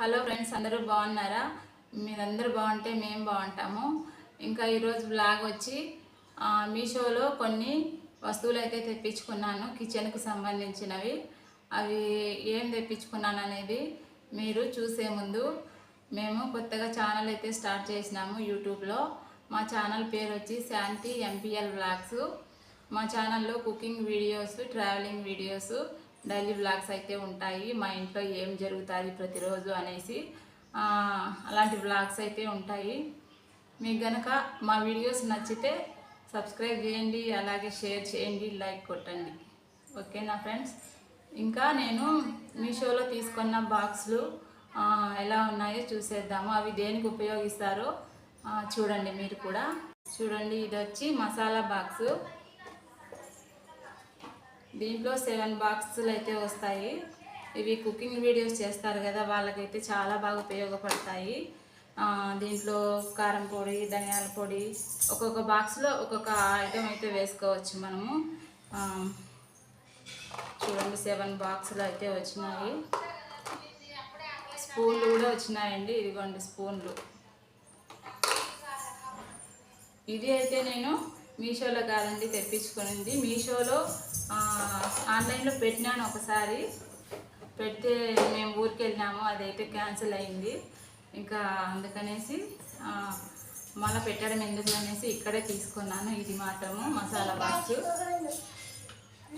Hello friends అందరూ బాగున్నారా? మీరందరూ బాగుంటే మేము బాగుంటాము. ఇంకా ఈరోజు బ్లాగ్ వచ్చి మీషోలో కొన్ని వస్తువులు అయితే తెప్పించుకున్నాను కిచెన్కు సంబంధించినవి. అవి ఏం తెప్పించుకున్నాను అనేది మీరు చూసే ముందు మేము కొత్తగా ఛానల్ అయితే స్టార్ట్ చేసినాము యూట్యూబ్లో. మా ఛానల్ పేరు వచ్చి శాంతి ఎంపీఎల్ బ్లాగ్స్ మా ఛానల్లో cooking videos travelling videos daily blogs అయితే ఉంటాయి. మా ఇంట్లో ఏం జరుగుతుంది ప్రతిరోజు అనేసి అలాంటి బ్లాగ్స్ అయితే ఉంటాయి. మీకు గనక మా వీడియోస్ నచ్చితే సబ్స్క్రైబ్ చేయండి అలాగే షేర్ చేయండి లైక్ కొట్టండి. ఓకేనా ఫ్రెండ్స్? ఇంకా నేను మీషోలో తీసుకున్న బాక్స్లు ఎలా ఉన్నాయో చూసేద్దాము. అవి దేనికి ఉపయోగిస్తారో చూడండి మీరు కూడా. చూడండి ఇది వచ్చి మసాలా బాక్సు. దీంట్లో సెవెన్ బాక్సులు అయితే వస్తాయి. ఇవి కుకింగ్ వీడియోస్ చేస్తారు కదా వాళ్ళకైతే చాలా బాగా ఉపయోగపడతాయి. దీంట్లో కారం పొడి ధనియాల పొడి ఒక్కొక్క బాక్స్లో ఒక్కొక్క ఐటెం అయితే వేసుకోవచ్చు మనము. చూడండి సెవెన్ బాక్సులు అయితే వచ్చినాయి. స్పూన్లు కూడా వచ్చినాయండి ఇదిగోండి స్పూన్లు. ఇది అయితే నేను మీషోలో కాదండి తెప్పించుకునింది. మీషోలో ఆన్లైన్లో పెట్టినాను ఒకసారి. పెడితే మేము ఊరికి వెళ్ళినాము అదైతే క్యాన్సిల్ అయింది. ఇంకా అందుకనేసి మళ్ళీ పెట్టడం ఎందుకు అనేసి ఇక్కడే తీసుకున్నాను. ఇది మాత్రము మసాలా బాక్స్.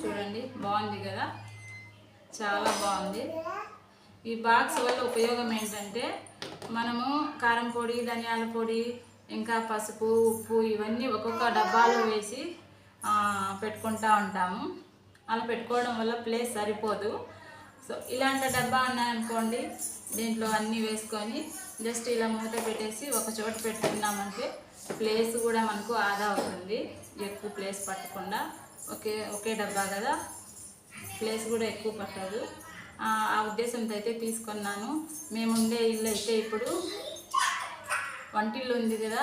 చూడండి బాగుంది కదా? చాలా బాగుంది. ఈ బాక్స్ వల్ల ఉపయోగం ఏంటంటే మనము కారం పొడి ధనియాల పొడి ఇంకా పసుపు ఉప్పు ఇవన్నీ ఒక్కొక్క డబ్బాలో వేసి పెట్టుకుంటా ఉంటాము. అలా పెట్టుకోవడం వల్ల ప్లేస్ సరిపోదు. సో ఇలాంటి డబ్బా ఉన్నాయనుకోండి దీంట్లో అన్నీ వేసుకొని జస్ట్ ఇలా మూత పెట్టేసి ఒక చోట పెట్టుకున్నామంటే ప్లేస్ కూడా మనకు ఆదా అవుతుంది. ఎక్కువ ప్లేస్ పట్టకుండా. ఒకే ఒకే డబ్బా కదా. ప్లేస్ కూడా ఎక్కువ పట్టదు. ఆ ఉద్దేశంతో అయితే తీసుకున్నాను. మేముండే ఇల్లు అయితే ఇప్పుడు వంటిల్లు ఉంది కదా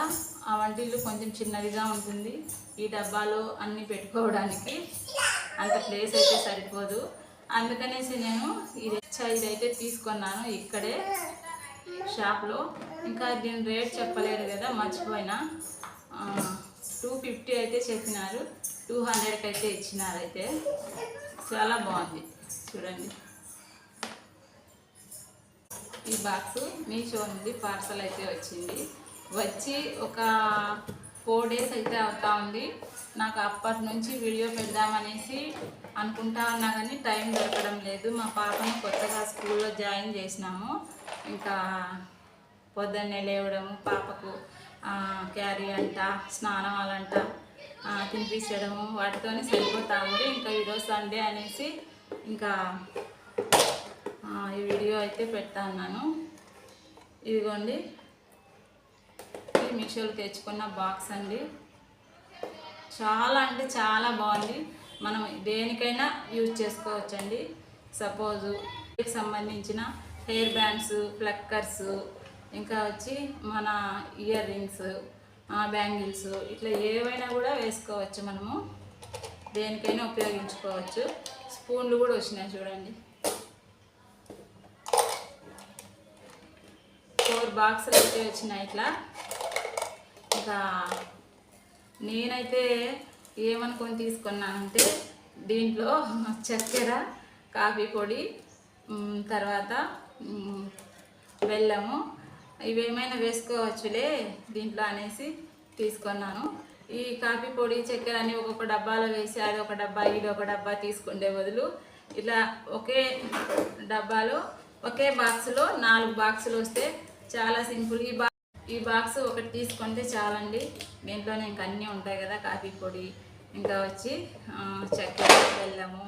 ఆ వంటిల్లు కొంచెం చిన్నదిగా ఉంటుంది. ఈ డబ్బాలో అన్నీ పెట్టుకోవడానికి అంత ప్లేస్ అయితే సరిపోదు. అందుకనేసి నేను ఇది ఇదైతే తీసుకున్నాను ఇక్కడే షాప్లో. ఇంకా దీని రేట్ చెప్పలేదు కదా మర్చిపోయినా. టూ ఫిఫ్టీ అయితే చెప్పినారు. టూ హండ్రెడ్కి అయితే ఇచ్చినారు అయితే. చాలా బాగుంది. చూడండి. ఈ బాక్స్ మీషో నుండి పార్సల్ అయితే వచ్చింది. వచ్చి ఒక ఫోర్ డేస్ అయితే అవుతా ఉంది. నాకు అప్పటి నుంచి వీడియో పెడదామనేసి అనుకుంటా ఉన్నా కానీ టైం దొరకడం లేదు. మా పాపను కొత్తగా స్కూల్లో జాయిన్ చేసినాము. ఇంకా పొద్దున్నే లేవడము పాపకు క్యారీ అంట స్నానం అలంట తినిపించడము వాటితోనే సరిపోతా ఉంది. ఇంకా ఈరోజు సండే అనేసి ఇంకా ఈ వీడియో అయితే పెడతా ఇదిగోండి. ఈ మీషోలో తెచ్చుకున్న బాక్స్ అండి. చాలా అంటే చాలా బాగుంది. మనం దేనికైనా యూజ్ చేసుకోవచ్చండి. సపోజు సంబంధించిన హెయిర్ బ్యాండ్స్ ప్లక్కర్స్ ఇంకా వచ్చి మన ఇయర్ రింగ్స్ బ్యాంగిల్స్ ఇట్లా ఏవైనా కూడా వేసుకోవచ్చు మనము. దేనికైనా ఉపయోగించుకోవచ్చు. స్పూన్లు కూడా వచ్చినాయి చూడండి. బాక్సులు అయితే వచ్చినాయి ఇట్లా. ఇంకా నేనైతే ఏమనుకొని తీసుకున్నానంటే దీంట్లో చక్కెర కాఫీ పొడి తర్వాత బెల్లము ఇవేమైనా వేసుకోవచ్చులే దీంట్లో అనేసి తీసుకున్నాను. ఈ కాఫీ పొడి చక్కెర అని ఒక్కొక్క డబ్బాలో వేసి అది ఒక డబ్బా ఇది ఒక డబ్బా తీసుకుండే బదులు ఇట్లా ఒకే డబ్బాలో ఒకే బాక్స్లో నాలుగు బాక్సులు వస్తే చాలా సింపుల్. ఈ బా ఈ బాక్స్ ఒకటి తీసుకుంటే చాలండి. దీంట్లోనే ఇంకా అన్నీ ఉంటాయి కదా కాఫీ పొడి ఇంకా వచ్చి చక్కెర బెల్లము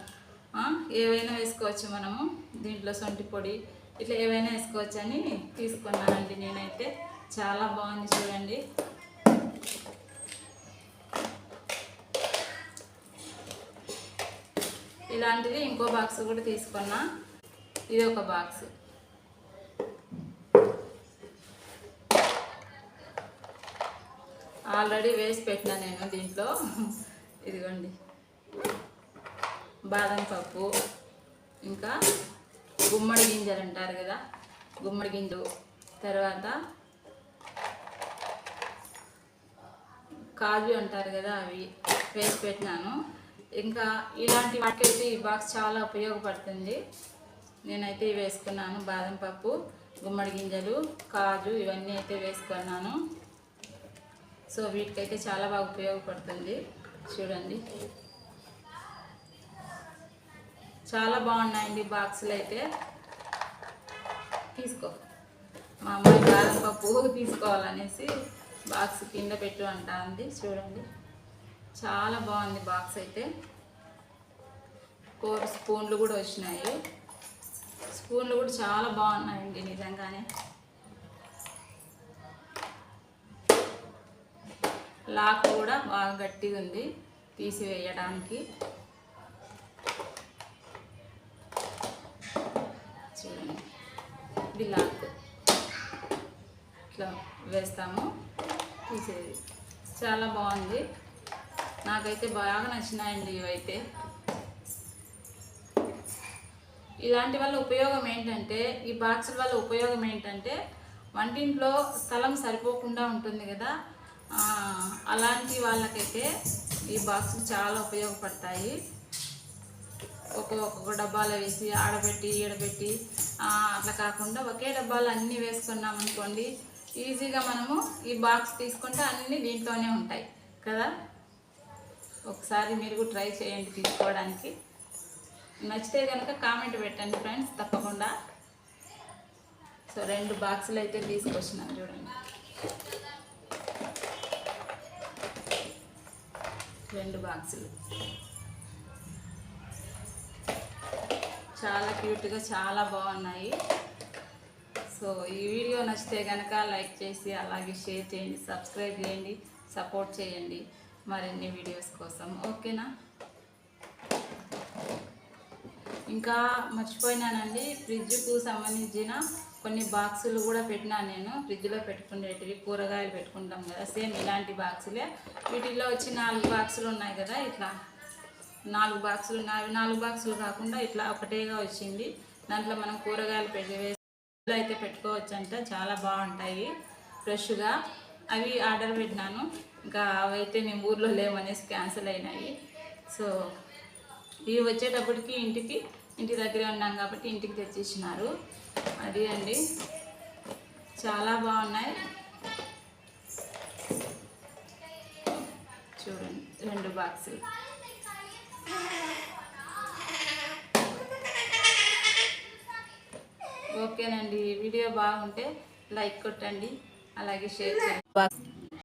ఏవైనా వేసుకోవచ్చు మనము. దీంట్లో సొంటి పొడి ఇట్లా ఏవైనా వేసుకోవచ్చు అని తీసుకున్నానండి నేనైతే. చాలా బాగుంది చూడండి. ఇలాంటిది ఇంకో బాక్స్ కూడా తీసుకున్నా. ఇది ఒక బాక్స్. ఆల్రెడీ వేసి పెట్టినా నేను దీంట్లో. ఇదిగోండి. బాదం పప్పు ఇంకా గుమ్మడి గింజలు అంటారు కదా గుమ్మడి గింజలు తర్వాత కాజు అంటారు కదా అవి వేసి పెట్టినాను. ఇంకా ఇలాంటి వాటికైతే ఈ బాక్స్ చాలా ఉపయోగపడుతుంది. నేనైతే వేసుకున్నాను బాదం పప్పు గుమ్మడి గింజలు కాజు ఇవన్నీ అయితే వేసుకున్నాను. సో వీటికైతే చాలా బాగా ఉపయోగపడుతుంది. చూడండి. చాలా బాగున్నాయండి బాక్సులు అయితే. తీసుకో. మా అమ్మాయి కారం పప్పు తీసుకోవాలనేసి బాక్స్ కింద పెట్టు అంటుంది చూడండి. చాలా బాగుంది బాక్స్ అయితే. ఫోర్ స్పూన్లు కూడా వచ్చినాయి. స్పూన్లు కూడా చాలా బాగున్నాయండి నిజంగానే. లాక్ కూడా బాగా గట్టిగా ఉంది. తీసివేయడానికి. చూడండి. ఇది లాక్. ఇట్లా వేస్తాము. తీసేది. చాలా బాగుంది. నాకైతే బాగా నచ్చినాయండి ఇవైతే. ఇలాంటి వల్ల ఉపయోగం ఏంటంటే ఈ బాక్సుల వల్ల ఉపయోగం ఏంటంటే వంటింట్లో స్థలం సరిపోకుండా ఉంటుంది కదా. అలాంటి వాళ్ళకైతే ఈ బాక్స్ చాలా ఉపయోగపడతాయి. ఒక్కొక్క డబ్బాలో వేసి ఆడబెట్టి ఈడబెట్టి అట్లా కాకుండా ఒకే డబ్బాలో అన్నీ వేసుకున్నాం అనుకోండి ఈజీగా మనము ఈ బాక్స్ తీసుకుంటే అన్నీ దీంట్లోనే ఉంటాయి కదా? ఒకసారి మీరు కూడా ట్రై చేయండి తీసుకోవడానికి. నచ్చితే కనుక కామెంట్ పెట్టండి ఫ్రెండ్స్ తప్పకుండా. సో రెండు బాక్సులు అయితే తీసుకొచ్చినాను చూడండి. రెండు బాక్సులు. చాలా క్యూట్గా చాలా బాగున్నాయి. సో ఈ వీడియో నచ్చితే కనుక లైక్ చేసి అలాగే షేర్ చేయండి సబ్స్క్రైబ్ చేయండి సపోర్ట్ చేయండి. మరిన్ని వీడియోస్ కోసం. ఓకేనా? ఇంకా మర్చిపోయినానండి. ఫ్రిడ్జ్కు సంబంధించిన కొన్ని బాక్సులు కూడా పెట్టినా నేను ఫ్రిడ్జ్లో పెట్టుకునేటివి కూరగాయలు పెట్టుకుంటాం కదా సేమ్ ఇలాంటి బాక్సులే. వీటిల్లో వచ్చి నాలుగు బాక్సులు ఉన్నాయి కదా ఇట్లా నాలుగు బాక్సులు నాలుగు నాలుగు బాక్సులు కాకుండా ఇట్లా ఒకటేగా వచ్చింది. దాంట్లో మనం కూరగాయలు పెట్టి అయితే పెట్టుకోవచ్చు అంట చాలా బాగుంటాయి ఫ్రెష్గా. అవి ఆర్డర్ పెట్టినాను. ఇంకా అవైతే మేము ఊర్లో లేవనేసి క్యాన్సిల్ అయినాయి. సో ఇవి వచ్చేటప్పటికి ఇంటికి ఇంటి దగ్గరే ఉన్నాం కాబట్టి ఇంటికి తెచ్చిచ్చినారు. అది అండి. చాలా బాగున్నాయి. చూడండి రెండు బాక్సులు. ఓకేనండి. వీడియో బాగుంటే లైక్ కొట్టండి. అలాగే షేర్ చేయండి.